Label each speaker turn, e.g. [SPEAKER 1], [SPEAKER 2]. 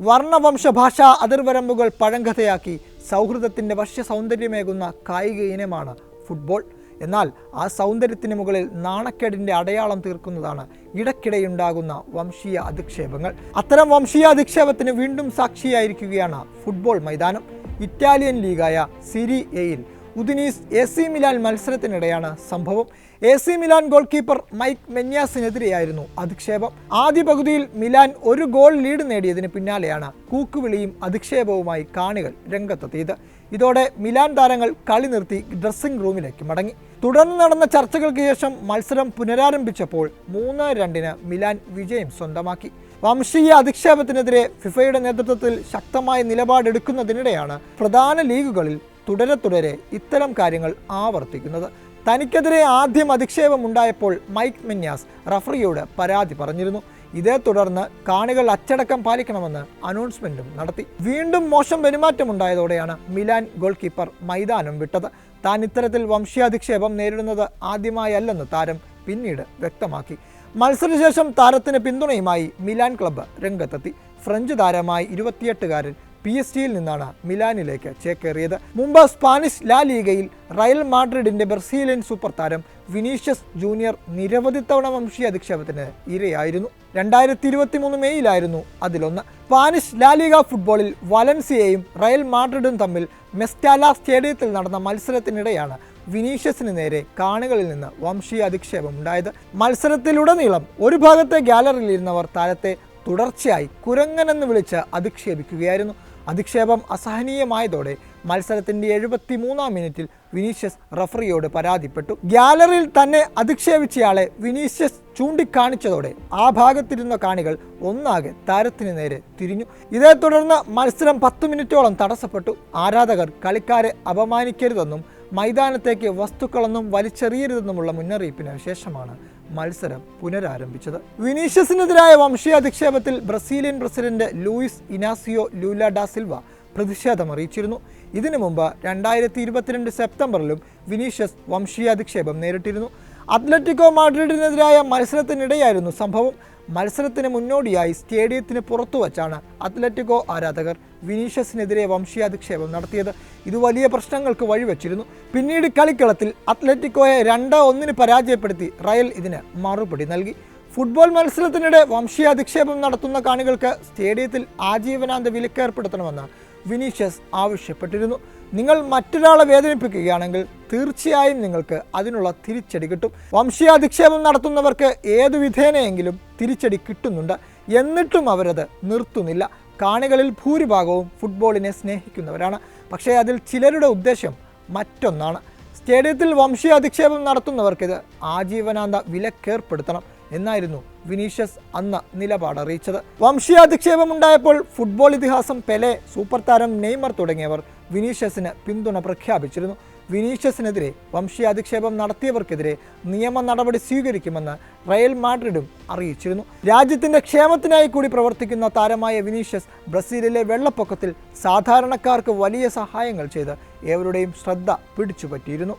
[SPEAKER 1] വർണവംശ ഭാഷാ അതിർവരമ്പുകൾ പഴങ്കഥയാക്കി സൗഹൃദത്തിന്റെ വശ്യ സൗന്ദര്യമേകുന്ന കായിക ഇനമാണ് ഫുട്ബോൾ. എന്നാൽ ആ സൗന്ദര്യത്തിന് മുകളിൽ നാണക്കേടിന്റെ അടയാളം തീർക്കുന്നതാണ് ഇടയ്ക്കിടെയുണ്ടാകുന്ന വംശീയ അധിക്ഷേപങ്ങൾ. അത്തരം വംശീയ അധിക്ഷേപത്തിന് വീണ്ടും സാക്ഷിയായിരിക്കുകയാണ് ഫുട്ബോൾ മൈതാനം. ഇറ്റാലിയൻ ലീഗായ സിരി എയിൽ ഉദിനീസ് എ സി മിലാൻ മത്സരത്തിനിടെയാണ് സംഭവം. A C Milan goalkeeper Mike മെന്യാസിനെതിരെയായിരുന്നു അധിക്ഷേപം. ആദ്യ പകുതിയിൽ മിലാൻ ഒരു ഗോൾ ലീഡ് നേടിയതിന് പിന്നാലെയാണ് കൂക്കുവിളിയും അധിക്ഷേപവുമായി കാണികൾ രംഗത്തെത്തിയത്. ഇതോടെ മിലാൻ താരങ്ങൾ കളി നിർത്തി ഡ്രസ്സിംഗ് റൂമിലേക്ക് മടങ്ങി. തുടർന്ന് നടന്ന ചർച്ചകൾക്ക് ശേഷം മത്സരം പുനരാരംഭിച്ചപ്പോൾ മൂന്ന് രണ്ടിന് മിലാൻ വിജയം സ്വന്തമാക്കി. വംശീയ അധിക്ഷേപത്തിനെതിരെ ഫിഫയുടെ നേതൃത്വത്തിൽ ശക്തമായ നിലപാടെടുക്കുന്നതിനിടെയാണ് പ്രധാന ലീഗുകളിൽ തുടരെ തുടരെ ഇത്തരം കാര്യങ്ങൾ ആവർത്തിക്കുന്നത്. തനിക്കെതിരെ ആദ്യം അധിക്ഷേപം ഉണ്ടായപ്പോൾ മൈക്ക് മെന്യാസ് റഫറിയോട് പരാതി പറഞ്ഞിരുന്നു. ഇതേ തുടർന്ന് കാണികൾ അച്ചടക്കം പാലിക്കണമെന്ന് അനൗൺസ്മെന്റും നടത്തി. വീണ്ടും മോശം പെരുമാറ്റമുണ്ടായതോടെയാണ് മിലാൻ ഗോൾ കീപ്പർ മൈതാനം വിട്ടത്. താൻ ഇത്തരത്തിൽ വംശീയാധിക്ഷേപം നേരിടുന്നത് ആദ്യമായല്ലെന്ന് താരം പിന്നീട് വ്യക്തമാക്കി. മത്സരശേഷം താരത്തിന് പിന്തുണയുമായി മിലാൻ ക്ലബ്ബ് രംഗത്തെത്തി. ഫ്രഞ്ച് താരമായി ഇരുപത്തിയെട്ടുകാരൻ പി എസ് ടിയിൽ നിന്നാണ് മിലാനിലേക്ക് ചേക്കേറിയത്. മുമ്പ് സ്പാനിഷ് ലാ ലീഗയിൽ റയൽ മാഡ്രിഡിന്റെ ബ്രസീലിയൻ സൂപ്പർ താരം വിനീഷ്യസ് ജൂനിയർ നിരവധി തവണ വംശീയ അധിക്ഷേപത്തിന് ഇരയായിരുന്നു. രണ്ടായിരത്തി ഇരുപത്തി മൂന്ന് മെയ്യിലായിരുന്നു അതിലൊന്ന്. സ്പാനിഷ് ലാലിക ഫുട്ബോളിൽ വലൻസിയയും റയൽ മാഡ്രിഡും തമ്മിൽ മെസ്റ്റാല സ്റ്റേഡിയത്തിൽ നടന്ന മത്സരത്തിനിടെയാണ് വിനീഷ്യസിന് നേരെ കാണികളിൽ നിന്ന് വംശീയ അധിക്ഷേപം ഉണ്ടായത് മത്സരത്തിലുടനീളം ഒരു ഭാഗത്തെ ഗ്യാലറിയിൽ ഇരുന്നവർ താരത്തെ തുടർച്ചയായി കുരങ്ങനെന്ന് വിളിച്ച് അധിക്ഷേപിക്കുകയായിരുന്നു. അധിക്ഷേപം അസഹനീയമായതോടെ മത്സരത്തിന്റെ എഴുപത്തി മൂന്നാം മിനിറ്റിൽ വിനീഷ്യസ് റഫറിയോട് പരാതിപ്പെട്ടു. ഗ്യാലറിയിൽ തന്നെ അധിക്ഷേപിച്ചയാളെ വിനീഷ്യസ് ചൂണ്ടിക്കാണിച്ചതോടെ ആ ഭാഗത്തിരുന്ന കാണികൾ ഒന്നാകെ താരത്തിന് നേരെ തിരിഞ്ഞു. ഇതേ തുടർന്ന് മത്സരം പത്ത് മിനിറ്റോളം തടസ്സപ്പെട്ടു. ആരാധകർ കളിക്കാരെ അപമാനിക്കരുതെന്നും മൈതാനത്തേക്ക് വസ്തുക്കളൊന്നും വലിച്ചെറിയരുതെന്നുമുള്ള മുന്നറിയിപ്പിന് ശേഷമാണ് മത്സരം പുനരാരംഭിച്ചത്. വിനീഷ്യസിനെതിരായ വംശീയാധിക്ഷേപത്തിൽ Brazilian president Luiz Inacio Lula da Silva പ്രതിഷേധം അറിയിച്ചിരുന്നു. ഇതിനു മുമ്പ് രണ്ടായിരത്തി ഇരുപത്തിരണ്ട് സെപ്റ്റംബറിലും വിനീഷ്യസ് വംശീയാധിക്ഷേപം നേരിട്ടിരുന്നു. അത്ലറ്റിക്കോ മാഡ്രിഡിനെതിരായ മത്സരത്തിനിടെയായിരുന്നു സംഭവം. മത്സരത്തിന് മുന്നോടിയായി സ്റ്റേഡിയത്തിന് പുറത്തു വച്ചാണ് അത്ലറ്റിക്കോ ആരാധകർ വിനീഷ്യസിനെതിരെ വംശീയാധിക്ഷേപം നടത്തിയത്. ഇത് വലിയ പ്രശ്നങ്ങൾക്ക് വഴിവെച്ചിരുന്നു. പിന്നീട് കളിക്കളത്തിൽ അത്ലറ്റിക്കോയെ രണ്ട് ഒന്നിന് പരാജയപ്പെടുത്തി റയൽ ഇതിന് മറുപടി നൽകി. ഫുട്ബോൾ മത്സരത്തിനിടെ വംശീയാധിക്ഷേപം നടത്തുന്ന കാണികൾക്ക് സ്റ്റേഡിയത്തിൽ ആജീവനാന്ത വിലക്കേർപ്പെടുത്തണമെന്ന് വിനീഷ്യസ് ആവശ്യപ്പെട്ടിരുന്നു. നിങ്ങൾ മറ്റൊരാളെ വേദനിപ്പിക്കുകയാണെങ്കിൽ തീർച്ചയായും നിങ്ങൾക്ക് അതിനുള്ള തിരിച്ചടി കിട്ടും. വംശീയാധിക്ഷേപം നടത്തുന്നവർക്ക് ഏതു വിധേനയെങ്കിലും തിരിച്ചടി കിട്ടുന്നുണ്ട്. എന്നിട്ടും അവരത് നിർത്തുന്നില്ല. കാണികളിൽ ഭൂരിഭാഗവും ഫുട്ബോളിനെ സ്നേഹിക്കുന്നവരാണ്. പക്ഷേ അതിൽ ചിലരുടെ ഉദ്ദേശം മറ്റൊന്നാണ്. സ്റ്റേഡിയത്തിൽ വംശീയ അധിക്ഷേപം നടത്തുന്നവർക്കിത് ആജീവനാന്ത വിലക്കേർപ്പെടുത്തണം എന്നായിരുന്നു വിനീഷ്യസ് അന്ന് നിലപാട് അറിയിച്ചത്. വംശീയാധിക്ഷേപം ഉണ്ടായപ്പോൾ ഫുട്ബോൾ ഇതിഹാസം പെലെ സൂപ്പർ താരം നെയ്മർ തുടങ്ങിയവർ വിനീഷ്യസിന് പിന്തുണ പ്രഖ്യാപിച്ചിരുന്നു. വിനീഷ്യസിനെതിരെ വംശീയാധിക്ഷേപം നടത്തിയവർക്കെതിരെ നിയമ നടപടി സ്വീകരിക്കുമെന്ന് റയൽ മാഡ്രിഡും അറിയിച്ചിരുന്നു. രാജ്യത്തിന്റെ ക്ഷേമത്തിനായി കൂടി പ്രവർത്തിക്കുന്ന താരമായ വിനീഷ്യസ് ബ്രസീലിലെ വെള്ളപ്പൊക്കത്തിൽ സാധാരണക്കാർക്ക് വലിയ സഹായങ്ങൾ ചെയ്ത് ഏവരുടെയും ശ്രദ്ധ പിടിച്ചുപറ്റിയിരുന്നു.